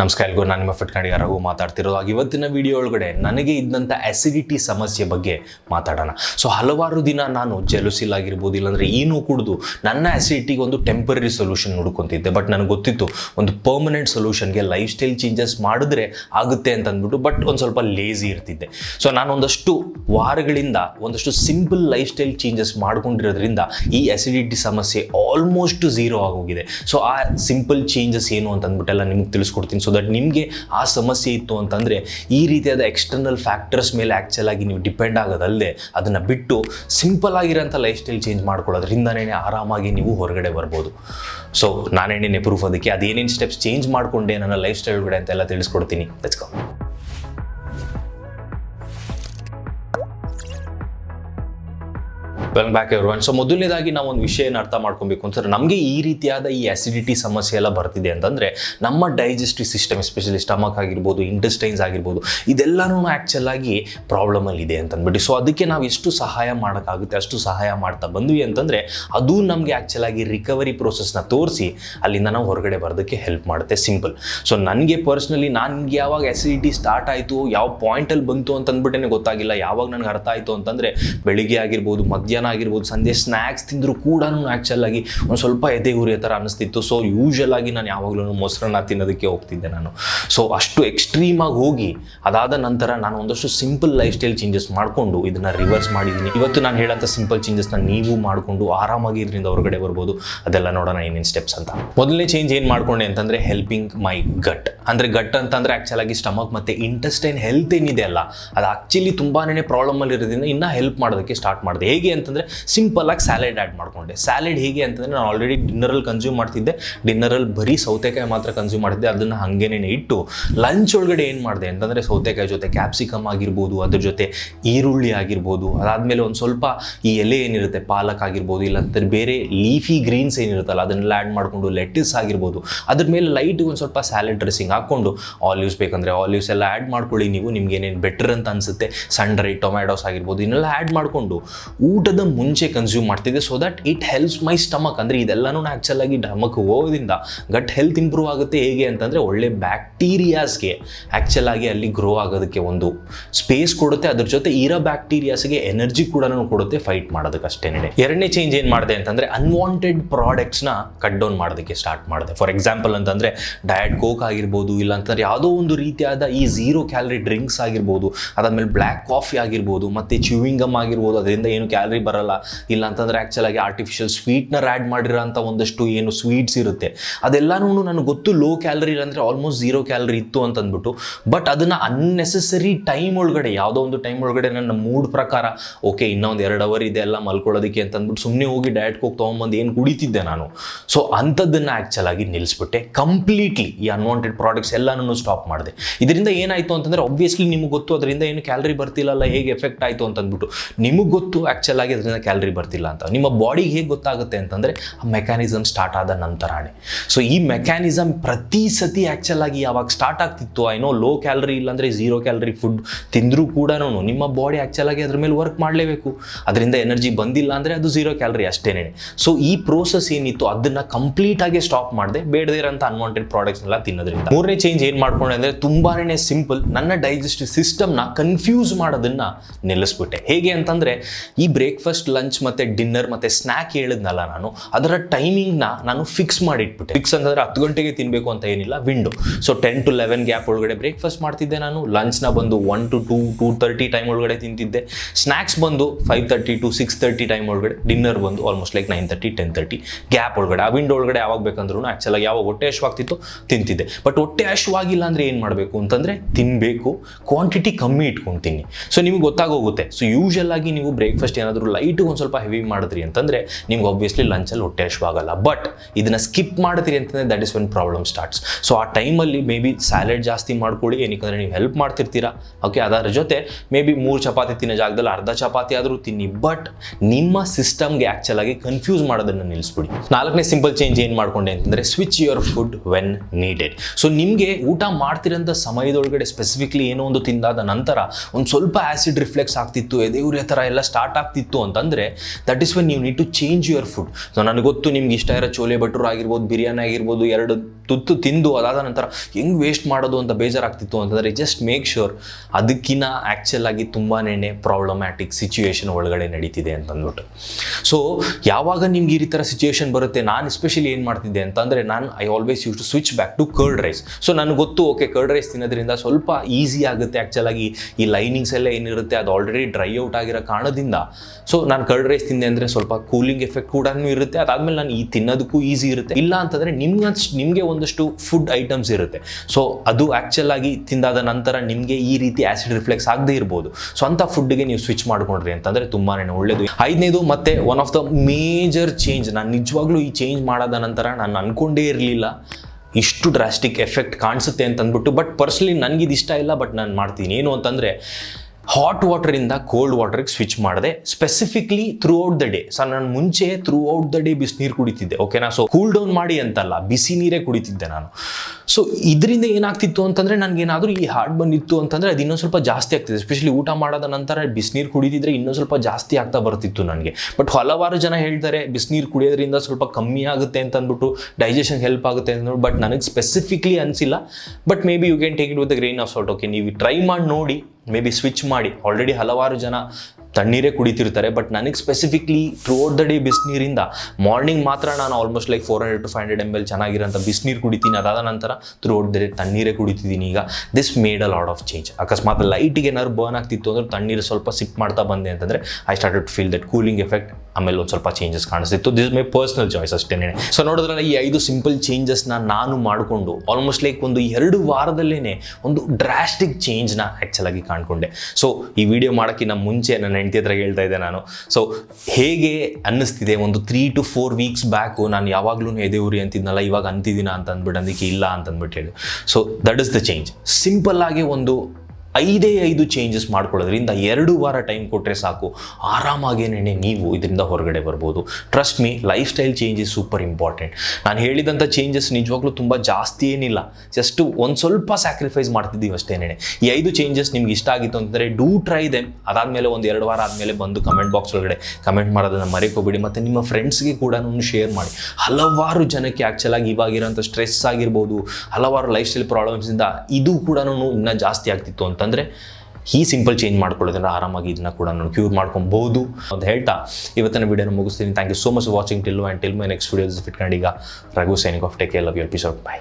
ನಮಸ್ಕಾರ ಎಲ್ಗೂ ನಾನು ನಿಮ್ಮ ಫಿಟ್ಕಂಡಿಗ ರಘು ಮಾತಾಡ್ತಿರೋದು. ಇವತ್ತಿನ ವಿಡಿಯೋ ಒಳಗಡೆ ನನಗೆ ಇದ್ದಂಥ ಅಸಿಡಿಟಿ ಸಮಸ್ಯೆ ಬಗ್ಗೆ ಮಾತಾಡೋಣ. ಸೊ ಹಲವಾರು ದಿನ ನಾನು ಜೆಲುಸಿಲ್ ಆಗಿರ್ಬೋದು, ಇಲ್ಲಾಂದರೆ ಏನೂ ಕುಡಿದು ನನ್ನ ಅಸಿಡಿಟಿಗೆ ಒಂದು ಟೆಂಪರರಿ ಸೊಲ್ಯೂಷನ್ ಹುಡ್ಕೊತಿದ್ದೆ. ಬಟ್ ನನಗೆ ಗೊತ್ತಿತ್ತು, ಒಂದು ಪರ್ಮನೆಂಟ್ ಸೊಲ್ಯೂಷನ್ಗೆ ಲೈಫ್ ಸ್ಟೈಲ್ ಚೇಂಜಸ್ ಮಾಡಿದ್ರೆ ಆಗುತ್ತೆ ಅಂತ ಅಂದ್ಬಿಟ್ಟು ಬಟ್ ಒಂದು ಸ್ವಲ್ಪ ಲೇಜಿ ಇರ್ತಿದ್ದೆ. ಸೊ ನಾನು ಒಂದಷ್ಟು ವಾರಗಳಿಂದ, ಒಂದಷ್ಟು ಸಿಂಪಲ್ ಲೈಫ್ ಸ್ಟೈಲ್ ಚೇಂಜಸ್ ಮಾಡ್ಕೊಂಡಿರೋದ್ರಿಂದ ಈ ಅಸಿಡಿಟಿ ಸಮಸ್ಯೆ ಆಲ್ಮೋಸ್ಟ್ ಝೀರೋ ಆಗೋಗಿದೆ. ಸೊ ಆ ಸಿಂಪಲ್ ಚೇಂಜಸ್ ಏನು ಅಂತ ಅಂದ್ಬಿಟ್ಟೆಲ್ಲ ನಿಮ್ಗೆ ತಿಳಿಸ್ಕೊಡ್ತೀನಿ. ಸೊ ದಟ್ ನಿಮಗೆ ಆ ಸಮಸ್ಯೆ ಇತ್ತು ಅಂತಂದರೆ ಈ ರೀತಿಯಾದ ಎಕ್ಸ್ಟರ್ನಲ್ ಫ್ಯಾಕ್ಟರ್ಸ್ ಮೇಲೆ ಆ್ಯಕ್ಚುಲಾಗಿ ನೀವು ಡಿಪೆಂಡ್ ಆಗೋದಲ್ಲದೆ ಅದನ್ನು ಬಿಟ್ಟು ಸಿಂಪಲ್ ಆಗಿರೋಂಥ ಲೈಫ್ ಸ್ಟೈಲ್ ಚೇಂಜ್ ಮಾಡ್ಕೊಳ್ಳೋದ್ರಿಂದನೇ ಆರಾಮಾಗಿ ನೀವು ಹೊರಗಡೆ ಬರ್ಬೋದು. ಸೊ ನಾನೇನೇನೆ ಪ್ರೂಫ್ ಅದಕ್ಕೆ ಅದೇನೇನು ಸ್ಟೆಪ್ಸ್ ಚೇಂಜ್ ಮಾಡಿಕೊಂಡೆ ನನ್ನ ಲೈಫ್ ಸ್ಟೈಲ್ ಒಳಗಡೆ ಅಂತೆಲ್ಲ ತಿಳಿಸ್ಕೊಡ್ತೀನಿ. Let's go well back every so ಮೊದಲನೇದಾಗಿ ನಾವು ಒಂದು ವಿಷಯನ ಅರ್ಥ ಮಾಡ್ಕೊಬೇಕು ಅಂತಂದ್ರೆ ನಮಗೆ ಈ ರೀತಿಯಾದ ಈ ಆ್ಯಸಿಡಿಟಿ ಸಮಸ್ಯೆ ಎಲ್ಲ ಬರ್ತಿದೆ ಅಂತಂದರೆ ನಮ್ಮ ಡೈಜೆಸ್ಟಿವ್ ಸಿಸ್ಟಮ್ ಎಸ್ಪೆಷಲಿ ಸ್ಟಮಕ್ ಆಗಿರ್ಬೋದು ಇಂಟೆಸ್ಟೈನ್ಸ್ ಆಗಿರ್ಬೋದು, ಇದೆಲ್ಲನೂ ಆ್ಯಕ್ಚುಲ್ ಆಗಿ ಪ್ರಾಬ್ಲಮಲ್ಲಿ ಇದೆ ಅಂತ ಅಂದ್ಬಿಟ್ಟು ಸೊ ಅದಕ್ಕೆ ನಾವು ಎಷ್ಟು ಸಹಾಯ ಮಾಡೋಕ್ಕಾಗುತ್ತೆ, ಅಷ್ಟು ಸಹಾಯ ಮಾಡ್ತಾ ಬಂದ್ವಿ ಅಂತಂದರೆ ಅದು ನಮಗೆ ಆ್ಯಕ್ಚುಲ್ ಆಗಿ ರಿಕವರಿ ಪ್ರೋಸೆಸ್ನ ತೋರಿಸಿ ಅಲ್ಲಿಂದ ನಾವು ಹೊರಗಡೆ ಬರೋದಕ್ಕೆ ಹೆಲ್ಪ್ ಮಾಡುತ್ತೆ. ಸಿಂಪಲ್ ಸೊ ನನಗೆ ಪರ್ಸ್ನಲಿ ನನಗೆ ಯಾವಾಗ ಆ್ಯಸಿಡಿಟಿ ಸ್ಟಾರ್ಟ್ ಆಯಿತು, ಯಾವ ಪಾಯಿಂಟಲ್ಲಿ ಬಂತು ಅಂತ ಅಂದ್ಬಿಟ್ಟೇ ಗೊತ್ತಾಗಿಲ್ಲ. ಯಾವಾಗ ನನಗೆ ಅರ್ಥ ಆಯಿತು ಅಂತಂದರೆ ಬೆಳಿಗ್ಗೆ ಆಗಿರ್ಬೋದು, ಮಧ್ಯಾಹ್ನ ಆಗಿರ್ಬೋದು ಸಂಜೆ ಸ್ನ್ಯಾಕ್ಸ್ ತಿಂದರೂ ಕೂಡ ಆ್ಯಕ್ಚುಲ್ ಆಗಿ ಒಂದು ಸ್ವಲ್ಪ ಎದೆ ಉರಿಯೋ ಥರ ಅನಿಸ್ತಿತ್ತು. ಸೊ ಯೂಶಲ್ ಆಗಿ ನಾನು ಯಾವಾಗಲೂ ಮೊಸರನ್ನ ತಿನ್ನೋದಕ್ಕೆ ಹೋಗ್ತಿದ್ದೆ ನಾನು. ಸೊ ಅಷ್ಟು ಎಕ್ಸ್ಟ್ರೀಮ್ ಆಗಿ ಹೋಗಿ, ಅದಾದ ನಂತರ ನಾನು ಒಂದಷ್ಟು ಸಿಂಪಲ್ ಲೈಫ್ ಸ್ಟೈಲ್ ಚೇಂಜಸ್ ಮಾಡಿಕೊಂಡು ಇದನ್ನು ರಿವರ್ಸ್ ಮಾಡಿದ್ದೀನಿ. ಇವತ್ತು ನಾನು ಹೇಳೋಂಥ ಸಿಂಪಲ್ ಚೇಂಜಸ್ನ ನೀವು ಮಾಡಿಕೊಂಡು ಆರಾಮಾಗಿ ಇದರಿಂದ ಹೊರಗಡೆ ಬರ್ಬೋದು. ಅದೆಲ್ಲ ನೋಡೋಣ ಏನೇನು ಸ್ಟೆಪ್ಸ್ ಅಂತ. ಮೊದಲನೇ ಚೇಂಜ್ ಏನು ಮಾಡ್ಕೊಂಡೆ ಅಂತಂದರೆ ಹೆಲ್ಪಿಂಗ್ ಮೈ ಗಟ್ ಅಂದರೆ ಗಟ್ ಅಂತಂದರೆ ಆ್ಯಕ್ಚುಲ್ ಆಗಿ ಸ್ಟಮಕ್ ಮತ್ತು ಇಂಟೆಸ್ಟೈನ್ ಹೆಲ್ತ್ ಏನಿದೆ ಅಲ್ಲ, ಅದು ಆ್ಯಕ್ಚುಲಿ ತುಂಬಾನೇ ಪ್ರಾಬ್ಲಮಲ್ಲಿ ಇರೋದ್ರಿಂದ ಇನ್ನೂ ಹೆಲ್ಪ್ ಮಾಡೋದಕ್ಕೆ ಸ್ಟಾರ್ಟ್ ಮಾಡಿದೆ. ಹೇಗೆ ಅಂತಂದರೆ ಸಿಂಪಲ್ ಆಗಿ ಸ್ಯಾಲೆಡ್ ಆ್ಯಡ್ ಮಾಡಿಕೊಂಡೆ. ಸ್ಯಾಲೆಡ್ ಹೇಗೆ ಅಂತಂದರೆ ನಾನು ಆಲ್ರೆಡಿ ಡಿನ್ನರಲ್ಲಿ ಕನ್ಸ್ಯೂಮ್ ಮಾಡ್ತಿದ್ದೆ. ಡಿನ್ನರಲ್ಲಿ ಬರೀ ಸೌತೆಕಾಯಿ ಮಾತ್ರ ಕನ್ಸ್ಯೂಮ್ ಮಾಡಿದ್ದೆ. ಅದನ್ನು ಹಾಗೇನೇ ಇಟ್ಟು ಲಂಚ್ ಒಳಗಡೆ ಏನು ಮಾಡಿದೆ ಅಂತಂದರೆ ಸೌತೆಕಾಯಿ ಜೊತೆ ಕ್ಯಾಪ್ಸಿಕಮ್ ಆಗಿರ್ಬೋದು, ಅದ್ರ ಜೊತೆ ಈರುಳ್ಳಿ ಆಗಿರ್ಬೋದು, ಅದಾದಮೇಲೆ ಒಂದು ಸ್ವಲ್ಪ ಈ ಎಲೆ ಏನಿರುತ್ತೆ, ಪಾಲಕ್ ಆಗಿರ್ಬೋದು ಇಲ್ಲಾಂತಂದ್ರೆ ಬೇರೆ ಲೀಫಿ ಗ್ರೀನ್ಸ್ ಏನಿರುತ್ತಲ್ಲ, ಅದನ್ನೆಲ್ಲ ಆ್ಯಡ್ ಮಾಡಿಕೊಂಡು ಲೆಟಿಸ್ ಆಗಿರ್ಬೋದು, ಅದ್ರ ಮೇಲೆ ಲೈಟ್ ಒಂದು ಸ್ವಲ್ಪ ಸ್ಯಾಲೆಡ್ ಡ್ರೆಸ್ಸಿಂಗ್ ಹಾಕ್ಕೊಂಡು ಆಲಿವ್ಸ್ ಬೇಕಂದರೆ ಆಲಿವ್ಸ್ ಎಲ್ಲ ಆ್ಯಡ್ ಮಾಡ್ಕೊಳ್ಳಿ ನೀವು, ನಿಮ್ಗೆ ಏನೇನು ಬೆಟರ್ ಅಂತ ಅನಿಸುತ್ತೆ. ಸನ್ ಡ್ರೈ ಟೊಮ್ಯಾಟೋಸ್ ಆಗಿರ್ಬೋದು ಇನ್ನೆಲ್ಲ ಆ್ಯಡ್ ಮಾಡಿಕೊಂಡು ಊಟದ ಮುಂಚೆ ಕನ್ಸ್ಯೂಮ್ ಮಾಡ್ತಿದ್ದೆ. So that it helps my stomach ಅಂದರೆ ಇದೆಲ್ಲನೂ ಆ್ಯಕ್ಚುಲ್ ಆಗಿ ಡಮಕ್ ಹೋಗೋದ್ರಿಂದ ಗಟ್ ಹೆಲ್ತ್ ಇಂಪ್ರೂವ್ ಆಗುತ್ತೆ. ಹೇಗೆ ಅಂತಂದರೆ ಒಳ್ಳೆ ಬ್ಯಾಕ್ಟೀರಿಯಾಸ್ಗೆ ಆ್ಯಕ್ಚುಲ್ ಆಗಿ ಅಲ್ಲಿ ಗ್ರೋ ಆಗೋದಕ್ಕೆ ಒಂದು ಸ್ಪೇಸ್ ಕೊಡುತ್ತೆ. ಅದ್ರ ಜೊತೆ ಇರೋ ಬ್ಯಾಕ್ಟೀರಿಯಾಸ್ಗೆ ಎನರ್ಜಿ ಕೂಡ ಕೊಡುತ್ತೆ ಫೈಟ್ ಮಾಡೋದಕ್ಕೆ ಅಷ್ಟೇ ಎರಡನೇ ಚೇಂಜ್ ಏನು ಮಾಡಿದೆ ಅಂತಂದರೆ ಅನ್ವಾಂಟೆಡ್ ಪ್ರಾಡಕ್ಟ್ಸ್ನ ಕಟ್ ಡೌನ್ ಮಾಡೋದಕ್ಕೆ ಸ್ಟಾರ್ಟ್ ಮಾಡಿದೆ. ಫಾರ್ ಎಕ್ಸಾಂಪಲ್ ಅಂತಂದರೆ ಡಯಟ್ ಕೋಕ್ ಆಗಿರ್ಬೋದು ಇಲ್ಲ ಅಂತಂದ್ರೆ ಯಾವುದೋ ಒಂದು ರೀತಿಯಾದ ಈ ಝೀರೋ ಕ್ಯಾಲರಿ ಡ್ರಿಂಕ್ಸ್ ಆಗಿರ್ಬೋದು, ಅದಾದಮೇಲೆ ಬ್ಲ್ಯಾಕ್ ಕಾಫಿ ಆಗಿರ್ಬೋದು, ಮತ್ತು ಚ್ಯೂವಿಂಗಮ್ ಆಗಿರ್ಬೋದು, ಅದರಿಂದ ಏನು ಕ್ಯಾಲರಿ ಬರಲ್ಲ. ಇಲ್ಲ ಅಂತಂದರೆ ಆ್ಯಕ್ಚುಲ್ ಆಗಿ ಆರ್ಟಿಫಿಷಿಯಲ್ ಸ್ವೀಟ್ನರ್ ಆ್ಯಡ್ ಮಾಡಿರೋಂಥ ಒಂದಷ್ಟು ಏನು ಸ್ವೀಟ್ಸ್ ಇರುತ್ತೆ. ಅದೆಲ್ಲನೂ ನನಗೆ ಗೊತ್ತು ಲೋ ಕ್ಯಾಲರಿ ಅಂದರೆ ಆಲ್ಮೋಸ್ಟ್ ಝೀರೋ ಕ್ಯಾಲರಿ ಇತ್ತು ಅಂತ ಅಂದ್ಬಿಟ್ಟು ಬಟ್ ಅದನ್ನು ಅನ್ನೆಸೆಸರಿ ಟೈಮ್ ಒಳಗಡೆ, ಯಾವುದೋ ಒಂದು ಟೈಮ್ ಒಳಗಡೆ ನನ್ನ ಮೂಡ್ ಪ್ರಕಾರ ಓಕೆ ಇನ್ನೊಂದು ಎರಡು ಅವರ್ ಇದೆ, ಎಲ್ಲ ಮಲ್ಕೊಳ್ಳೋದಕ್ಕೆ ಅಂತ ಅಂದ್ಬಿಟ್ಟು ಸುಮ್ಮನೆ ಹೋಗಿ ಡಯಟ್ ಹೋಗಿ ತೊಗೊಂಬಂದು ಏನು ಕುಡಿತಿದ್ದೆ ನಾನು. ಸೊ ಅಂಥದ್ದನ್ನು ಆ್ಯಕ್ಚುಲ್ ಆಗಿ ನಿಲ್ಲಿಸ್ಬಿಟ್ಟೆ ಕಂಪ್ಲೀಟ್ಲಿ ಈ ಅನ್ವಾಂಟೆಡ್ ಪ್ರಾಡಕ್ಟ್ಸ್ ಎಲ್ಲನೂ ಸ್ಟಾಪ್ ಮಾಡಿದೆ. ಇದರಿಂದ ಏನಾಯಿತು ಅಂತಂದರೆ ಆಬ್ವಿಯಸ್ಲಿ ನಿಮಗೆ ಗೊತ್ತು, ಅದರಿಂದ ಏನು ಕ್ಯಾಲರಿ ಬರ್ತಿಲ್ಲಲ್ಲ, ಹೇಗೆ ಎಫೆಕ್ಟ್ ಆಯಿತು ಅಂತ ಅಂದ್ಬಿಟ್ಟು ನಿಮಗೆ ಗೊತ್ತು ಆ್ಯಕ್ಚುಲ್ ಆಗಿ ಅದರಿಂದ ಕ್ಯಾಲರಿ ಬರ್ತಿಲ್ಲ ಅಂತ. ನಿಮ್ಮ ಬಾಡಿಗೆ ಹೇಗೆ ಗೊತ್ತಾಗುತ್ತೆ ಅಂತಂದರೆ, ಆ ಮೆಕ್ಯಾನಿಸಮ್ ಸ್ಟಾರ್ಟ್ ಆದ ನಂತರನೇ. ಸೊ ಈ ಮೆಕ್ಯಾನಿಸಮ್ ಪ್ರತಿ ಸತಿ ಆ್ಯಕ್ಚುಲ್ ಆಗಿ ಯಾವಾಗ ಸ್ಟಾರ್ಟ್ ಆಗ್ತಿತ್ತು ಐನೋ ಲೋ ಕ್ಯಾಲರಿ ಇಲ್ಲಾಂದರೆ ಝೀರೋ ಕ್ಯಾಲರಿ ಫುಡ್ ತಿಂದರೂ ಕೂಡ ನಿಮ್ಮ ಬಾಡಿ ಆ್ಯಕ್ಚುಲ್ ಆಗಿ ಅದ್ರ ಮೇಲೆ ವರ್ಕ್ ಮಾಡಲೇಬೇಕು. ಅದರಿಂದ ಎನರ್ಜಿ ಬಂದಿಲ್ಲ ಅಂದರೆ ಅದು ಝೀರೋ ಕ್ಯಾಲರಿ ಅಷ್ಟೇನೆ. ಸೊ ಈ ಪ್ರೋಸೆಸ್ ಏನಿತ್ತು ಅದನ್ನು ಕಂಪ್ಲೀಟಾಗಿ ಸ್ಟಾಪ್ ಮಾಡಿದೆ ಬೇಡದೇ ಇರೋಂಥ ಅನ್ವಾಂಟೆಡ್ ಪ್ರಾಡಕ್ಟ್ಸ್ನೆಲ್ಲ ತಿನ್ನೋದ್ರಿಂದ. ಮೂರನೇ ಚೇಂಜ್ ಏನು ಮಾಡ್ಕೊಂಡೆ ಅಂದರೆ ತುಂಬಾನೇ ಸಿಂಪಲ್ ನನ್ನ ಡೈಜೆಸ್ಟಿವ್ ಸಿಸ್ಟಮ್ನ ಕನ್ಫ್ಯೂಸ್ ಮಾಡೋದನ್ನು ನಿಲ್ಲಿಸ್ಬಿಟ್ಟೆ. ಹೇಗೆ ಅಂತಂದರೆ, ಈ ಬ್ರೇಕ್ಫಾಸ್ಟ್ ಲಂಚ್ ಮತ್ತು ಡಿನ್ನರ್ ಮತ್ತು ಸ್ನ್ಯಾಕ್ ಹೇಳಿದ್ನಲ್ಲ ನಾನು, ಅದರ ಟೈಮಿಂಗ್ನ ನಾನು ಫಿಕ್ಸ್ ಮಾಡಿಟ್ಬಿಟ್ಟೆ. ಫಿಕ್ಸ್ ಅಂತಂದ್ರೆ ಹತ್ತು ಗಂಟೆಗೆ ತಿನ್ನಬೇಕು ಅಂತ ಏನಿಲ್ಲ window so ten to eleven gap ಒಳಗಡೆ ಬ್ರೇಕ್ಫಾಸ್ಟ್ ಮಾಡ್ತಿದ್ದೆ ನಾನು ಲಂಚ್ನ ಬಂದು one to two two thirty time ಒಳಗಡೆ ತಿಂತಿದ್ದೆ. ಸ್ನ್ಯಾಕ್ಸ್ ಬಂದು five thirty to six thirty time ಒಳಗಡೆ ಡಿನ್ನರ್ ಬಂದು almost like nine thirty ten thirty gap ಒಳಗಡೆ. ಆ ವಿಂಡೋ ಒಳಗಡೆ ಯಾವಾಗ ಬೇಕಂದ್ರೂ ಆ್ಯಕ್ಚುಲಾಗಿ ಯಾವಾಗ ಹೊಟ್ಟೆ ಹಶ್ವಾಗ್ತಿತ್ತು ತಿಂತಿದ್ದೆ. ಬಟ್ ಹೊಟ್ಟೆ ಹಶ್ವಾಗಿಲ್ಲ ಅಂದರೆ ಏನು ಮಾಡಬೇಕು ಅಂತಂದರೆ ತಿನ್ನಬೇಕು ಕ್ವಾಂಟಿಟಿ ಕಮ್ಮಿ ಇಟ್ಕೊಂಡ್ತೀನಿ ಸೊ ನಿಮ್ಗೆ ಗೊತ್ತಾಗೋಗುತ್ತೆ. ಸೊ ಯೂಶಲ್ ಆಗಿ ನೀವು ಬ್ರೇಕ್ಫಾಸ್ಟ್ ಏನಾದರೂ ಲೈಟ್ ಒಂದು ಸ್ವಲ್ಪ ಹೆವಿ ಮಾಡಿದ್ರಿ ಅಂತಂದರೆ ನಿಮ್ಗೆ ಒಬ್ವಿಯಸ್ಲಿ ಲಂಚಲ್ಲಿ ಹೊಟ್ಟೆ ಹಶ್ವಾಗಲ್ಲ ಬಟ್ ಇದನ್ನು ಸ್ಕಿಪ್ ಮಾಡ್ತೀರಿ ಅಂತಂದರೆ that is one problem starts so ಆ ಟೈಮಲ್ಲಿ ಮೇ ಬಿ ಸ್ಯಾಲೆಡ್ ಜಾಸ್ತಿ ಮಾಡ್ಕೊಳ್ಳಿ ಏನಕ್ಕೆ ನೀವು ಹೆಲ್ಪ್ ಮಾಡ್ತಿರ್ತೀರಾ? ಓಕೆ ಅದರ ಜೊತೆ ಮೇ ಬಿ ಮೂರು ಚಪಾತಿ ತಿನ್ನೋ ಜಾಗದಲ್ಲಿ ಅರ್ಧ ಚಪಾತಿ ಆದರೂ ತಿನ್ನಿ. ಬಟ್ ನಿಮ್ಮ ಸಿಸ್ಟಮ್ಗೆ ಆ್ಯಕ್ಚುಲಾಗಿ ಕನ್ಫ್ಯೂಸ್ ಮಾಡೋದನ್ನು ನಿಲ್ಲಿಸ್ಬಿಡಿ ನಾಲ್ಕನೇ ಸಿಂಪಲ್ ಚೇಂಜ್ ಏನು ಮಾಡ್ಕೊಂಡೆ ಅಂತಂದರೆ switch your food when needed so ನಿಮಗೆ ಊಟ ಮಾಡ್ತಿರೋಂಥ ಸಮಯದೊಳಗಡೆ ಸ್ಪೆಸಿಫಿಕ್ಲಿ ಏನೋ ಒಂದು ತಿಂದಾದ ನಂತರ ಒಂದು ಸ್ವಲ್ಪ ಆ್ಯಸಿಡ್ ರಿಫ್ಲೆಕ್ಸ್ ಆಗ್ತಿತ್ತು, ಎದೆ ಉರಿಯೋ ಥರ ಎಲ್ಲ ಸ್ಟಾರ್ಟ್ ಆಗ್ತಿತ್ತು ಅಂತಂದರೆ that is when you need to change your food so ನನಗೆ ಗೊತ್ತು ನಿಮ್ಗೆ ಇಷ್ಟ ಇರೋ ಚೋಲೆ ಭಟ್ರು ಆಗಿರ್ಬೋದು ಬಿರಿಯಾನಿ ಆಗಿರ್ಬೋದು, ಎರಡು ತುತ್ತು ತಿಂದು ಅದಾದ ನಂತರ ಹೆಂಗೆ ವೇಸ್ಟ್ ಮಾಡೋದು ಅಂತ ಬೇಜಾರಾಗ್ತಿತ್ತು ಅಂತಂದರೆ ಜಸ್ಟ್ ಮೇಕ್ ಶ್ಯೂರ್ ಅದಕ್ಕಿಂತ ಆ್ಯಕ್ಚುಲ್ ಆಗಿ ತುಂಬಾ ಪ್ರಾಬ್ಲಮ್ಯಾಟಿಕ್ ಸಿಚುವೇಶನ್ ಒಳಗಡೆ ನಡೀತಿದೆ ಅಂತಂದ್ಬಿಟ್ಟು. ಸೊ ಯಾವಾಗ ನಿಮ್ಗೆ ಈ ಥರ ಸಿಚುವೇಶನ್ ಬರುತ್ತೆ, ನಾನು ಎಸ್ಪೆಷಲಿ ಏನು ಮಾಡ್ತಿದ್ದೆ ಅಂತಂದರೆ ನಾನು I always use to switch back to curd rice so ನನಗೆ ಗೊತ್ತು ಓಕೆ ಕರ್ಡ್ ರೈಸ್ ತಿನ್ನೋದ್ರಿಂದ ಸ್ವಲ್ಪ ಈಸಿ ಆಗುತ್ತೆ ಆ್ಯಕ್ಚುಲಾಗಿ ಈ ಲೈನಿಂಗ್ಸ್ ಎಲ್ಲ ಏನಿರುತ್ತೆ, ಅದು ಆಲ್ರೆಡಿ ಡ್ರೈ ಔಟ್ ಆಗಿರೋ ಕಾರಣದಿಂದ. ಸೊ ನಾನು ಕರ್ಡ್ ರೈಸ್ ತಿಂದೆ ಅಂದರೆ ಸ್ವಲ್ಪ ಕೂಲಿಂಗ್ ಎಫೆಕ್ಟ್ ಕೂಡ ಇರುತ್ತೆ, ಅದಾದಮೇಲೆ ನಾನು ಈ ತಿನ್ನೋದಕ್ಕೂ ಈಸಿ ಇರುತ್ತೆ. ಇಲ್ಲ ಅಂತಂದರೆ ನಿಮ್ಗೆ ನಿಮಗೆ ಒಂದಷ್ಟು ಫುಡ್ ಐಟಮ್ಸ್ ಇರುತ್ತೆ. ಸೊ ಅದು ಆ್ಯಕ್ಚುಲ್ ಆಗಿ ತಿಂದಾದ ನಂತರ ನಿಮಗೆ ಈ ರೀತಿ ಆ್ಯಸಿಡ್ ರಿಫ್ಲೆಕ್ಸ್ ಆಗದೇ ಇರ್ಬೋದು. ಸೊ ಅಂಥ ಫುಡ್ಗೆ ನೀವು ಸ್ವಿಚ್ ಮಾಡ್ಕೊಂಡ್ರಿ ಅಂತಂದರೆ ತುಂಬಾ ಒಳ್ಳೆಯದು ಐದನೇದು ಮತ್ತೆ one of the major change ನಾನು ನಿಜವಾಗ್ಲೂ ಈ ಚೇಂಜ್ ಮಾಡಾದ ನಂತರ ನಾನು ಅನ್ಕೊಂಡೇ ಇರಲಿಲ್ಲ. ಇಷ್ಟು ಡ್ರಾಸ್ಟಿಕ್ ಎಫೆಕ್ಟ್ ಕಾಣಿಸುತ್ತೆ ಅಂತ ಅಂದ್ಬಿಟ್ಟು ಬಟ್ ಪರ್ಸ್ನಲಿ ನನಗಿದು ಇಷ್ಟ ಇಲ್ಲ ಬಟ್ ನಾನು ಮಾಡ್ತೀನಿ. ಏನು ಅಂತಂದರೆ ಹಾಟ್ ವಾಟರಿಂದ ಕೋಲ್ಡ್ ವಾಟರ್ಗೆ ಸ್ವಿಚ್ ಮಾಡಿದೆ. Specifically throughout the day sir ನಾನು ಮುಂಚೆ ಥ್ರೂ ಔಟ್ ದ ಡೇ ಬಿಸಿನೀರು ಕುಡಿತಿದ್ದೆ ಓಕೆನಾ ಸೊ ಕೂಲ್ ಡೌನ್ ಮಾಡಿ ಅಂತಲ್ಲ, ಬಿಸಿ ನೀರೇ ಕುಡಿತಿದ್ದೆ ನಾನು. ಸೊ ಇದರಿಂದ ಏನಾಗ್ತಿತ್ತು ಅಂತಂದರೆ ನನಗೇನಾದರೂ ಈ ಹಾರ್ಟ್ ಬಂದಿತ್ತು ಅಂತಂದರೆ ಅದು ಇನ್ನೊಂದು ಸ್ವಲ್ಪ ಜಾಸ್ತಿ ಆಗ್ತಿದೆ. ಎಸ್ಪೆಷಲಿ ಊಟ ಮಾಡದ ನಂತರ ಬಿಸಿನೀರು ಕುಡಿದಿದ್ರೆ ಇನ್ನೊಂದು ಸ್ವಲ್ಪ ಜಾಸ್ತಿ ಆಗ್ತಾ ಬರ್ತಿತ್ತು ನನಗೆ. ಬಟ್ ಹಲವಾರು ಜನ ಹೇಳ್ತಾರೆ ಬಿಸಿನೀರು ಕುಡಿಯೋದ್ರಿಂದ ಸ್ವಲ್ಪ ಕಮ್ಮಿ ಆಗುತ್ತೆ ಅಂತ ಅಂದ್ಬಿಟ್ಟು ಡೈಜೆಷನ್ ಹೆಲ್ಪ್ ಆಗುತ್ತೆ ಅಂತ ಬಟ್ ನನಗೆ ಸ್ಪೆಸಿಫಿಕ್ಲಿ ಅನಿಸಿಲ್ಲ. But maybe you can take it with grain of salt okay ನೀವು ಟ್ರೈ ಮಾಡಿ ನೋಡಿ. ಮೇ ಬಿ ಸ್ವಿಚ್ ಮಾಡಿ. ಆಲ್ರೆಡಿ ಹಲವಾರು ಜನ ತಣ್ಣೀರೇ ಕುಡಿತಿರ್ತಾರೆ ಬಟ್ ನನಗೆ specifically through out the day ಬಿಸಿನೀರಿಂದ ಮಾರ್ನಿಂಗ್ ಮಾತ್ರ ನಾನು almost like four hundred to five hundred M L ಚೆನ್ನಾಗಿರೋಂಥ ಬಿಸಿನೀರು ಕುಡಿತೀನಿ. ಅದಾದ ನಂತರ ಥ್ರೂ ಔಟ್ ದ ಡೇ ತಣ್ಣೀರೇ ಕುಡಿತಿದ್ದೀನಿ. ಈಗ this made a lot of change ಅಕಸ್ಮಾತ್ ಲೈಟಿಗೆ ಏನಾದ್ರು ಬರ್ನ್ ಆಗ್ತಿತ್ತು ಅಂದ್ರೆ ತಣ್ಣೀರು ಸ್ವಲ್ಪ ಸಿಪ್ ಮಾಡ್ತಾ ಬಂದೆ ಅಂತಂದರೆ I start to feel that cooling effect ಆಮೇಲೆ ಒಂದು ಸ್ವಲ್ಪ ಚೇಂಜಸ್ ಕಾಣಿಸ್ತಿತ್ತು. ದಿಸ್ ಮೈ ಪರ್ಸ್ನಲ್ ಚಾಯ್ಸ್ ಅಷ್ಟೇ ಸೊ ನೋಡಿದ್ರಲ್ಲ ಈ ಐದು ಸಿಂಪಲ್ ಚೇಂಜಸ್ನ ನಾನು ಮಾಡಿಕೊಂಡು ಆಲ್ಮೋಸ್ಟ್ ಲೈಕ್ ಒಂದು ಎರಡು ವಾರದಲ್ಲೇ ಒಂದು ಡ್ರಾಸ್ಟಿಕ್ ಚೇಂಜ್ನ ಆ್ಯಕ್ಚುಲಾಗಿ ಕಾಣ್ಕೊಂಡೆ. ಸೊ ಈ ವಿಡಿಯೋ ಮಾಡೋಕ್ಕಿಂತ ಮುಂಚೆ ನನ್ನ ಹೆಂಡತಿ ಹತ್ರ ಹೇಳ್ತಾ ಇದ್ದೆ ನಾನು. ಸೊ ಹೇಗೆ ಅನ್ನಿಸ್ತಿದೆ ಒಂದು three to four weeks back ನಾನು ಯಾವಾಗಲೂ ಎದೆ ಉರಿ ಅಂತಿದ್ನಲ್ಲ, ಇವಾಗ ಅಂತಿದ್ದೀನ ಅಂತ ಅಂದ್ಬಿಟ್ಟು ಅದಕ್ಕೆ ಇಲ್ಲ ಅಂತ ಅಂದ್ಬಿಟ್ಟು ಹೇಳಿ. So that is the change simple ಆಗಿ ಒಂದು ಐದೇ ಐದು ಚೇಂಜಸ್ ಮಾಡ್ಕೊಳ್ಳೋದ್ರಿಂದ ಎರಡು ವಾರ ಟೈಮ್ ಕೊಟ್ಟರೆ ಸಾಕು. ಆರಾಮಾಗೇನೆ ನೀವು ಇದರಿಂದ ಹೊರಗಡೆ ಬರ್ಬೋದು. Trust me life style change is super important ನಾನು ಹೇಳಿದಂಥ ಚೇಂಜಸ್ ನಿಜವಾಗ್ಲೂ ತುಂಬ ಜಾಸ್ತಿ ಏನಿಲ್ಲ. ಜಸ್ಟ್ ಒಂದು ಸ್ವಲ್ಪ ಸ್ಯಾಕ್ರಿಫೈಸ್ ಮಾಡ್ತಿದ್ದೀವಿ ಅಷ್ಟೇನೆ ಈ ಐದು ಚೇಂಜಸ್ ನಿಮ್ಗೆ ಇಷ್ಟ ಆಗಿತ್ತು ಅಂದರೆ ಡೂ ಟ್ರೈ ದೆಮ್ ಅದಾದಮೇಲೆ ಒಂದು ಎರಡು ವಾರ ಆದಮೇಲೆ ಬಂದು ಕಮೆಂಟ್ ಬಾಕ್ಸ್ ಒಳಗಡೆ ಕಮೆಂಟ್ ಮಾಡೋದನ್ನು ಮರೆಕೋಬೇಡಿ. ಮತ್ತು ನಿಮ್ಮ ಫ್ರೆಂಡ್ಸ್ಗೆ ಕೂಡ ಶೇರ್ ಮಾಡಿ. ಹಲವಾರು ಜನಕ್ಕೆ ಆ್ಯಕ್ಚುಲಾಗಿ ಇವಾಗಿರೋಂಥ ಸ್ಟ್ರೆಸ್ ಆಗಿರ್ಬೋದು. ಹಲವಾರು ಲೈಫ್ ಸ್ಟೈಲ್ ಪ್ರಾಬ್ಲಮ್ಸಿಂದ ಇದು ಕೂಡ ಇನ್ನೂ ಜಾಸ್ತಿ ಆಗ್ತಿತ್ತು ಅಂತಂದರೆ ಈ ಸಿಂಪಲ್ ಚೇಂಜ್ ಮಾಡ್ಕೊಳ್ಳೋದ್ರಿಂದ ಆರಾಮಾಗಿ ಇದನ್ನ ಕೂಡ ನಾನು ಕ್ಯೂರ್ ಮಾಡ್ಕೊಬಹುದು ಅಂತ ಹೇಳ್ತಾ ಇವತ್ತಿನ ವಿಡಿಯೋನ ಮುಗಿಸ್ತೀನಿ. Thank you so much watching till and till my next videos fit ಈಗ Raghu signing off take love you episode bye